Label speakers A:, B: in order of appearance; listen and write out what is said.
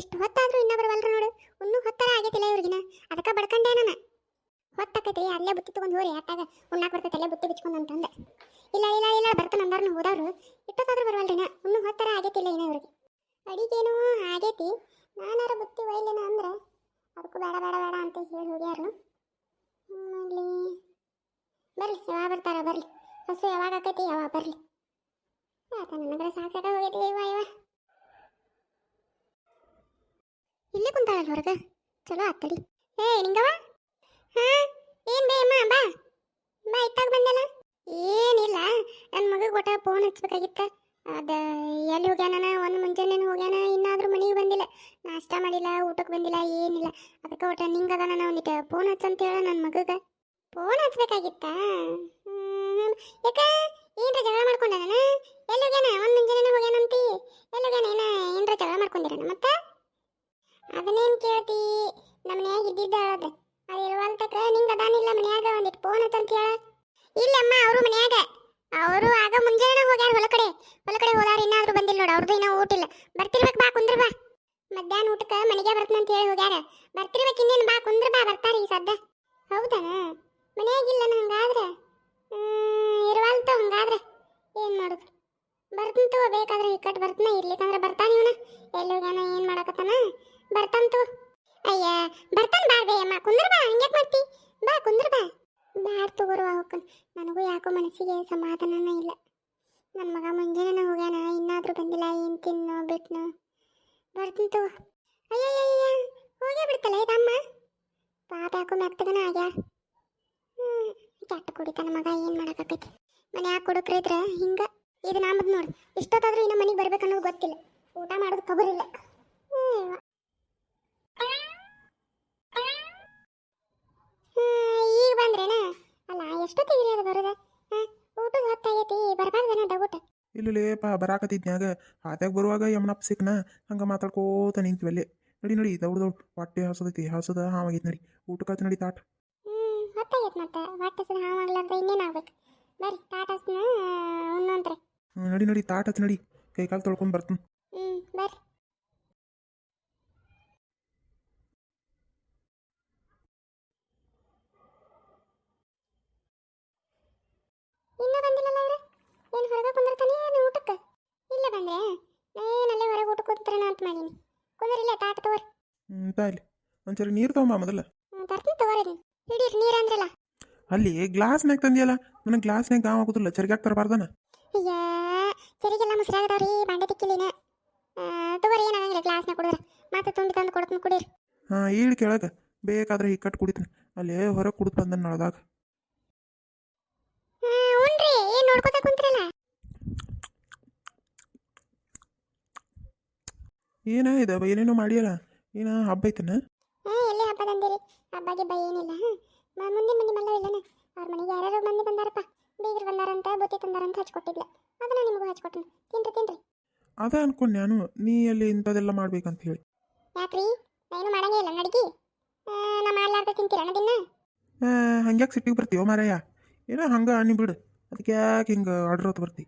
A: ಇಷ್ಟು ಹೊತ್ತಾದ್ರೂ ಇನ್ನೂ ಬರವಲ್ರ ನೋಡು. ಇನ್ನೂ ಹೊತ್ತರ ಆಗೈತಿಲ್ಲ ಇವ್ರಿಗಿನ. ಅದಕ್ಕೆ ಬಡ್ಕಂಡೆ ನಾನು. ಹೊತ್ತಾಕೈತಿ ಅಲ್ಲೇ ಬುತ್ತಿ ತೊಗೊಂಡು ಹೋರಿ ಅಟ್ಟಾಗ ಉಣ್ಣಾಕ್ ಬರ್ತೈತೆ, ಅಲ್ಲೇ ಬುತ್ತಿ ಬಿಚ್ಕೊಂಡು ಅಂತಂದೆ. ಇಲ್ಲ ಇಲ್ಲ ಇಲ್ಲ, ಬರ್ತಾನೆ ಅಂದಾರ್ನು ಹೋದವ್ರು. ಇಷ್ಟೊತ್ತಾದ್ರೂ ಬರವಲ್ರಿನ. ಇನ್ನೂ ಹೊತ್ತರ ಆಗೈತಿಲ್ಲ ಇನ್ನ ಇವ್ರಿಗೆ. ಅಡಿಗೇನು ಆಗೈತಿ. ನಾನಾರ ಬುತ್ತಿ ಒಯ್ಲೇನ ಅಂದ್ರೆ ಅದಕ್ಕೂ ಬೇಡ ಬೇಡ ಬೇಡ ಅಂತ ಹೇಳಿ ಹೋಗ್ಯಾರು. ಬರ್ಲಿ, ಯಾವಾಗ ಬರ್ತಾರ ಬರ್ಲಿ. ಹಸು ಯಾವಾಗ ಆಕೈತಿ, ಯಾವಾಗ ಬರ್ಲಿ. ಆತ ನನಗರ ಸಾಕಾಗ ಹೋಗೈತಿ ಇವ ಇವ ಇಲ್ಲೇ ಕುಂತಾಳಲ್ಲ ಚಲೋ ಆತಡಿ ಏ ನಿಂಗವ ಹಾ? ಏನ್ ಬೇ ಅಮ್ಮ, ಬಾ. ಬಾ, ಇತ್ತಾಗ ಬಂದಲ್ಲ. ಏನಿಲ್ಲ ನನ್ನ ಮಗ ಒಟ್ಟ ಫೋನ್ ಹಚ್ಬೇಕಾಗಿತ್ತ. ಅದ, ಎಲ್ಲಿ ಹೋಗ್ಯಾನ ಒಂದು ಮುಂಜಾನೆ ಹೋಗ್ಯಾನ, ಇನ್ನಾದ್ರೂ ಮನೆಗೆ ಬಂದಿಲ್ಲ. ನಾಷ್ಟ ಮಾಡಿಲ್ಲ ಊಟಕ್ಕೆ ಬಂದಿಲ್ಲ, ಏನಿಲ್ಲ. ಅದಕ್ಕೆ ಒಟ್ಟ ನಿಂಗದ ನಾನು ಒಂದಿಟ್ಟು ಫೋನ್ ಹಚ್ಚಂತ ಹೇಳ ನನ್ನ ಮಗಗ. ಫೋನ್ ಹಚ್ಬೇಕಾಗಿತ್ತ? ಯಾಕ? ಏನ್ರ ಜಗಳ ಮಾಡ್ಕೊಂಡ ಎಲ್ಲಿ ಹೋಗ್ಯಾನ? ಒಂದು ಮುಂಜಾನೆ ಹೋಗ್ಯಾನಂತಿ ಎಲ್ಲಿ ಹೋಗ್ಯಾನ ಏನ ಏನ್ರ ಜಗಳ ಮಾಡ್ಕೊಂಡಿರಣ ಮತ್ತೆ ಅದನ್ನೇನು ಕೇಳ್ತಿ ನಮ್ಮ ಮನ್ಯಾಗ ಇದ್ದಿದ್ದ ಅದ ಅದು ಇರುವಲ್ತಕ ನಿಂಗೆ ಅದಾನಿಲ್ಲ ಮನ್ಯಾಗ ಒಂದಿಟ್ಟು ಕೇಳ ಇಲ್ಲಮ್ಮ, ಅವರು ಮನ್ಯಾಗ. ಅವರು ಆಗ ಮುಂಜಾನೆ ಹೋಗ್ಯಾರ ಹೊಲ ಕಡೆ. ಹೊಲ ಕಡೆ ಹೋದಾರ ಇನ್ನಾದ್ರೂ ಬಂದಿಲ್ಲ ನೋಡು ಅವ್ರದ್ದು ಇನ್ನೂ ಊಟ ಇಲ್ಲ. ಬರ್ತಿರ್ಬೇಕು ಬಾ, ಕುಂದ್ರ ಬಾ. ಮಧ್ಯಾಹ್ನ ಊಟಕ್ಕೆ ಮನೆಗೆ ಅಂತ ಹೇಳಿ ಹೋಗ್ಯಾರ. ಬರ್ತಿರ್ಬೇಕು ಇನ್ನೇನು ಬಾ, ಕುಂದ್ರ ಬಾ, ಬರ್ತಾರ ಈ ಸದ್ದ. ಹೌದಾ? ಮನೆಯಾಗಿಲ್ಲ ಹಂಗಾದ್ರೆ ಇರುವಲ್ತು ಹಂಗಾದ್ರೆ ಏನು ಮಾಡೋದು? ಬರ್ತಂತು ಬೇಕಾದ್ರೆ ಈ ಕಟ್ ಬರ್ತನ, ಇರ್ಲಿಕ್ಕಂದ್ರೆ ಬರ್ತಾನೆ ಇವನ. ಎಲ್ಲಿ ಹೋಗ್ಯಾನ, ಏನು ಮಾಡಕತ್ತಾನ? ಬರ್ತಂತು ಅಯ್ಯ, ಬರ್ತಾನ ಬಾ ಬೇ ಅಮ್ಮ ಕುಂದ್ರ ಬಾ, ಹಂಗ್ಯಾಕೆ ಮಾಡ್ತಿ? ಬಾ, ಕುಂದ್ರ ಬಾ. ಬ್ಯಾಡ್ ತಗೋರು ಅವಕ್ಕನ್? ನನಗೂ ಯಾಕೋ ಮನಸ್ಸಿಗೆ ಸಮಾಧಾನನೇ ಇಲ್ಲ. ನನ್ನ ಮಗ ಮುಂಜಾನೆ ಹೋಗ್ಯಾನ, ಇನ್ನಾದ್ರೂ ಬಂದಿಲ್ಲ ಏನು ತಿನ್ನು ಬಿಟ್ನು. ಬರ್ತೀನಿ ತಗೋ. ಅಯ್ಯಯ್ಯಯ್ಯ, ಹೋಗೇ ಬಿಡ್ತಲ್ಲ ಇದಮ್ಮ ಪಾಪ ಯಾಕೋ ಮೆತ್ತಗನ ಹ್ಞೂ ಕೆಟ್ಟ ಕುಡಿತಾನ ಮಗ, ಏನು ಮಾಡಕತ್ತೈತಿ ಮನ್ಯಾಗ ಕುಡುಕ್ರಿದ್ರ ಹಿಂಗೆ. ಇದು ನಮ್ಮದು ನೋಡಿ, ಇಷ್ಟೊತ್ತಾದ್ರೂ ಇನ್ನು ಮನೆಗೆ ಬರ್ಬೇಕನ್ನೋದು ಗೊತ್ತಿಲ್ಲ. ಊಟ ಮಾಡೋದು ಕಬರಿಲ್ಲ ಹ್ಮ್. ಹ್ಮ್, ಈಗ ಬಂದ್ರೇನ ಅಲ್ಲ ಎಷ್ಟೊತ್ತಿಗೆ ಅದು ಬರೋದ? ಊಟದ ಹೊತ್ತಾಗೈತಿ ಬರಬಾರ್ದೇನ ಡೌಟ್
B: ಪಾ ಬರಾಕತ್ತಿದ್ನ್ಯಾಗ. ಹಾದ್ಯಾಗ ಬರುವಾಗ ಯಮನಪ್ಪ ಸಿಕ್ನ ಹಂಗೆ ಮಾತಾಡ್ಕೋತ ನಿಂತ್ವಲ್ಲೇ ನಡಿ ನಡಿ ದೌಡ್ ದೌಡ್. ಹೊಟ್ಟೆ ಹಸದೈತಿ ಹಸದ ಹಾವಾಗೈತಿ ನಡಿ. ಊಟಕ್ಕಾಯ್ತು ನಡಿ ತಾಟ್.
A: ಹ್ಮ್ ಹೊತ್ತಾಗೈತಿ ಮತ್ತೆ. ಹೊಟ್ಟೆ ಸದ ಹಾವಾಗ್ಲಾರ್ದ ಇನ್ನೇನಾಗ್ಬೇಕು ಬರ್ರಿ ಟಾಟಾಸ್ನ ಉಣ್ಣಂತ್ರಿ.
B: ಹ್ಮ್, ನಡಿ ನಡಿ ತಾಟ್ ಹಚ್ಚ ನಡಿ. ಕೈ ಕಾಲು ತೊಳ್ಕೊಂಡು ಬರ್ತೀನಿ.
A: ಹ್ಮ್ ಬರ್ರಿ ಇನ್ನೂ ಬಂದಿಲ್ಲಲ್ಲ ಅವ್ರ ಏನು ಹೊರಗೆ ಕುಂದಿರ್ತಾನೆ ಏನು ಊಟಕ್ಕೆ ಇಲ್ಲ ನಾನು ಏನಲ್ಲೇ ಹೊರಗೆ ಊಟ ಕುಂತಾರೇನ ಅಂತ ಮಾಡೀನಿ. ಕುಂದ್ರಿಲ್ಲ ತಾಟ ತಗೋರಿ.
B: ಹ್ಞೂ ತಾಯಿಲಿ ಒಂಚೂರು ನೀರು ತಗೊಂಬ ಮೊದಲ.
A: ಹ್ಮ್, ತರ್ತೀನಿ ತಗೋರಿ ಹಿಡೀರಿ ನೀರು ಅಂದ್ರಲ್ಲ.
B: ಅಲ್ಲಿ ಗ್ಲಾಸ್ನಾಗ ತಂದಿಯಲ್ಲ ನನಗೆ ಗ್ಲಾಸ್ನಾಗ ಗಾವ ಆಗೋದಿಲ್ಲ ಚರಿಗಾಕ್ ತರಬಾರ್ದನ
A: ಅಯ್ಯ ಚರಿಗೆಲ್ಲ ಮುಸ್ರಾಗದವ್ರಿ ಬಾಂಡೆ ತಿಕ್ಕಿಲಿನ ತಗೋರಿ ಏನಾಗಂಗಿಲ್ಲ ಗ್ಲಾಸ್ನ ಕುಡಿದ್ರೆ. ಮತ್ತೆ ತುಂಬಿ ತಂದು ಕೊಡ್ತೀನಿ ಕುಡೀರಿ.
B: ಹಾಂ ಈಳ್ ಕೆಳಗೆ. ಬೇಕಾದ್ರೆ ಹಿಕ್ಕಟ್ಟು ಕುಡಿತೀನಿ. ಅಲ್ಲಿ ಹೊರಗೆ ಕುಡಿದು ಬಂದ ನಳದಾಗ.
A: ಹ್ಞೂ ಏನ್ ನೋಡ್ಕೊತ ಕುಂತ್ರಲ್ಲ.
B: ಏನ ಇದೆ ಏನೇನೋ ಮಾಡ್ಯಾರ ಏನ ಹಬ್ಬ ಐತನ?
A: ಹಾ ಎಲ್ಲಿ ಹಬ್ಬ ತಂದಿರಿ. ಹಬ್ಬ ಗಿಬ್ಬ ಏನಿಲ್ಲ ಹಾ ಮುಂದಿನ ಮನೆ ಮಲ್ಲ ಇಲ್ಲನ? ಅವ್ರ ಮನೆಗೆ ಯಾರ್ಯಾರು ಮಂದಿ ಬಂದಾರಪ್ಪ. ಬೀಗರು ಬಂದಾರಂತ ಬುತ್ತಿ ತಂದಾರಂತ ಹಚ್ಕೊಟ್ಟಿದ್ಲ. ಅದನ್ನ ನಿಮಗೂ ಹಚ್ಕೊಟ್ಟನು ತಿನ್ರಿ ತಿನ್ರಿ.
B: ಅದ ಅನ್ಕೊಂಡು ನಾನು ನೀ ಅಲ್ಲಿ ಇಂಥದೆಲ್ಲ ಮಾಡ್ಬೇಕಂತ ಹೇಳಿ.
A: ಯಾಕ್ರಿ? ನಾನು ಮಾಡಂಗೇ ಇಲ್ಲ ನಡಿಗೆ. ನಾ ಮಾಡ್ಲಾರ್ದ ತಿಂತೀರಣ್ಣ ದಿನ?
B: ಹಂಗ್ಯಾಕೆ ಸಿಟ್ಟಿಗೆ ಬರ್ತೀವೋ ಮಾರಾಯ? ಏನೋ ಹಂಗೆ ಅನ್ನಿ ಬಿಡು. ಅದಕ್ಕೆ ಯಾಕೆ ಹಿಂಗೆ ಆರ್ಡ್ರ್ ಹೊತ್ತು ಬರ್ತಿ.